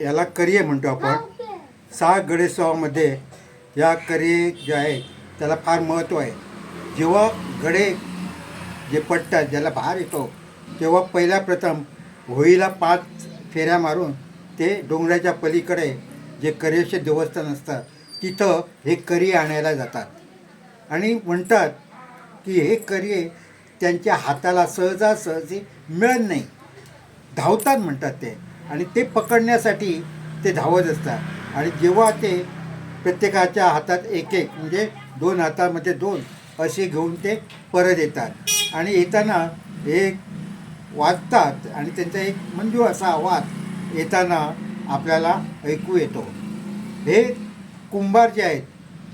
याला करिये म्हणतो आपण. सहा गडेसोहामध्ये या करिये जे आहे त्याला फार महत्त्व आहे. जेव्हा गडे जे पडतात ज्याला भार येतो तेव्हा पहिल्या प्रथम होळीला पाच फेऱ्या मारून ते डोंगराच्या पलीकडे जे करेचे देवस्थान असतं तिथं हे करी आणायला जातात. आणि म्हणतात की हे करिये त्यांच्या हाताला सहजासहजी मिळत नाही. धावतात म्हणतात ते. आणि ते पकडण्यासाठी ते धावत असतात. आणि जेव्हा ते प्रत्येकाच्या हातात एक एक म्हणजे दोन हातामध्ये दोन असे घेऊन ते परत येतात. आणि येताना हे वाजतात आणि त्यांचा एक मंजू असा आवाज येताना आपल्याला ऐकू येतो. हे कुंभार जे आहेत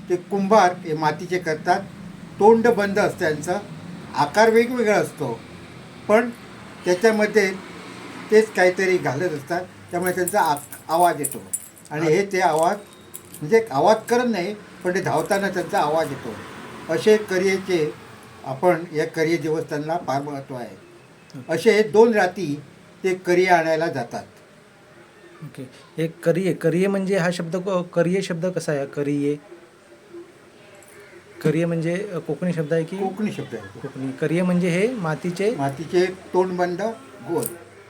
ते कुंभार हे मातीचे करतात. तोंड बंद असतं त्यांचं आकार वेगवेगळा असतो. पण त्याच्यामध्ये तेच काहीतरी घालत असतात त्यामुळे त्यांचा आ आवाज येतो. आणि हे ते आवाज म्हणजे आवाज करत नाही पण ते धावताना त्यांचा आवाज येतो. असे करियेचे आपण या करिये देवस्थानला फार महत्त्व आहे. असे दोन राती ते करिये आणायला जातात. ओके. हे करिये करिये म्हणजे हा शब्द करिये शब्द कसा आहे? करिये? करिये म्हणजे कोकणी शब्द आहे की? कोकणी शब्द आहे. कोकणी. करिये म्हणजे हे मातीचे? मातीचे तोंडबंद गोल.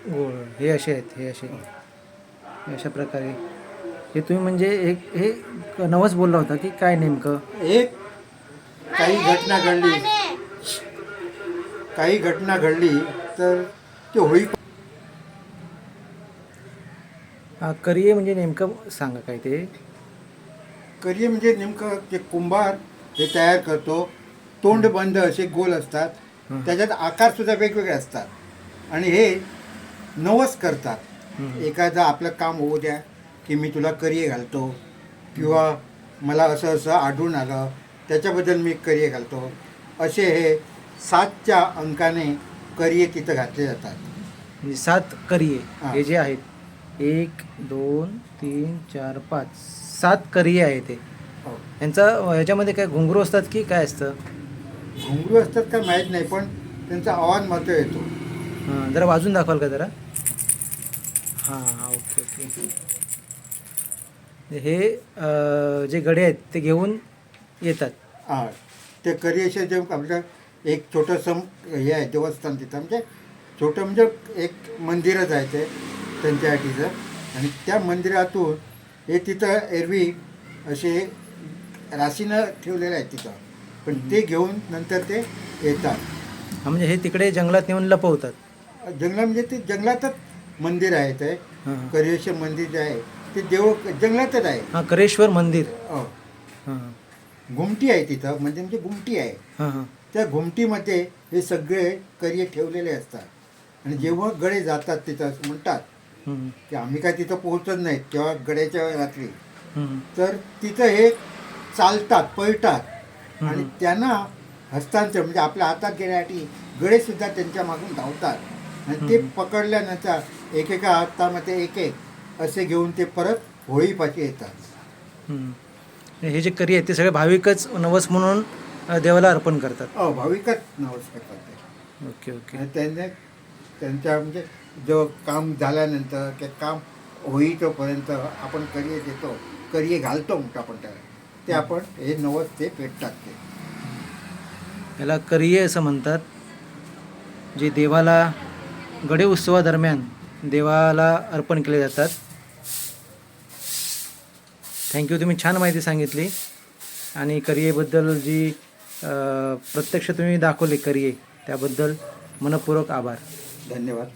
गोळ हे असे आहेत हे असे हे अशा प्रकारे. हे तुम्ही म्हणजे एक हे नवस बोलला होता की काय नेमकं? एक काही घटना घडली. काही घटना घडली तर ते होळी हा करिये म्हणजे नेमकं सांगा काय ते. करिये म्हणजे नेमकं ते कुंभार हे तयार करतो. तोंड बंद असे गोल असतात. हं. त्याच्यात आकार सुद्धा वेगवेगळे असतात. आणि हे नवस करतात हं. एखादं आपलं काम होऊ द्या की मी तुला करिये घालतो किंवा मला असं असं आढळून आलं त्याच्याबद्दल मी करिये घालतो असे हे सातच्या अंकाने करिये तिथं घातले जातात म्हणजे सात करिये हा. हे जे आहेत एक दोन तीन चार पाच सात करिये आहेत ते हो. यांचा ह्याच्यामध्ये काय घुंगरू असतात की काय असतं घुंगरू असतात का माहीत नाही पण त्यांचा आवाज मात्र येतो हां जरा वाजून दाखवाल का जरा? हां हां ओके ओके. हे अं, जे गडे आहेत ते घेऊन येतात. हा ते करियेचे जे आपलं एक छोटंसं हे आहे देवस्थान तिथं म्हणजे छोटं म्हणजे एक मंदिरच आहे ते त्यांच्यासाठीचं. आणि त्या मंदिरातून हे तिथं एरवी असे राशीनं ठेवलेलं आहे तिथं. पण ते घेऊन नंतर ते येतात. हा म्हणजे हे तिकडे जंगलात नेऊन लपवतात. जंगला म्हणजे ते जंगलातच मंदिर आहे ते. हां. करियेचे मंदिर जे आहे ते देव जंगलातच आहे. हां करेश्वर मंदिर. हो. हां. घुमटी आहे तिथं म्हणजे म्हणजे घुमटी आहे. हां हां. त्या घुमटीमध्ये हे सगळे करिये ठेवलेले असतात. आणि जेव्हा गडे जातात तिथं म्हणतात हम्म, की आम्ही काय तिथं पोहोचत नाहीत तेव्हा गड्याच्या रात्री. हम्म, तर तिथं हे चालतात पळतात. आणि. त्यांना हस्तांतर म्हणजे आपल्या हातात घेण्यासाठी गडेसुद्धा त्यांच्या मागून धावतात. आणि ते. पकडल्यानंतर एकेका हातामध्ये एक एक असे घेऊन ते परत होळीपाशी येतात. हे जे करी आहेत ते सगळे भाविकच नवस म्हणून देवाला अर्पण करतात. अ भाविकच नवस करतात ते. Okay okay. त्यांनी त्यांच्या म्हणजे जो काम झाल्यानंतर ते काम होईतोपर्यंत आपण करिये देतो करिये घालतो म्हणतो आपण त्याला. ते आपण हे नवस ते पेटतात ते. याला करिये असं म्हणतात जे देवाला गडे उत्सवादरम्यान देवाला अर्पण केले जातात. थँक्यू तुम्ही छान माहिती सांगितली. आणि करियेबद्दल जी प्रत्यक्ष तुम्ही दाखवली करिये त्याबद्दल मनपूर्वक आभार. धन्यवाद.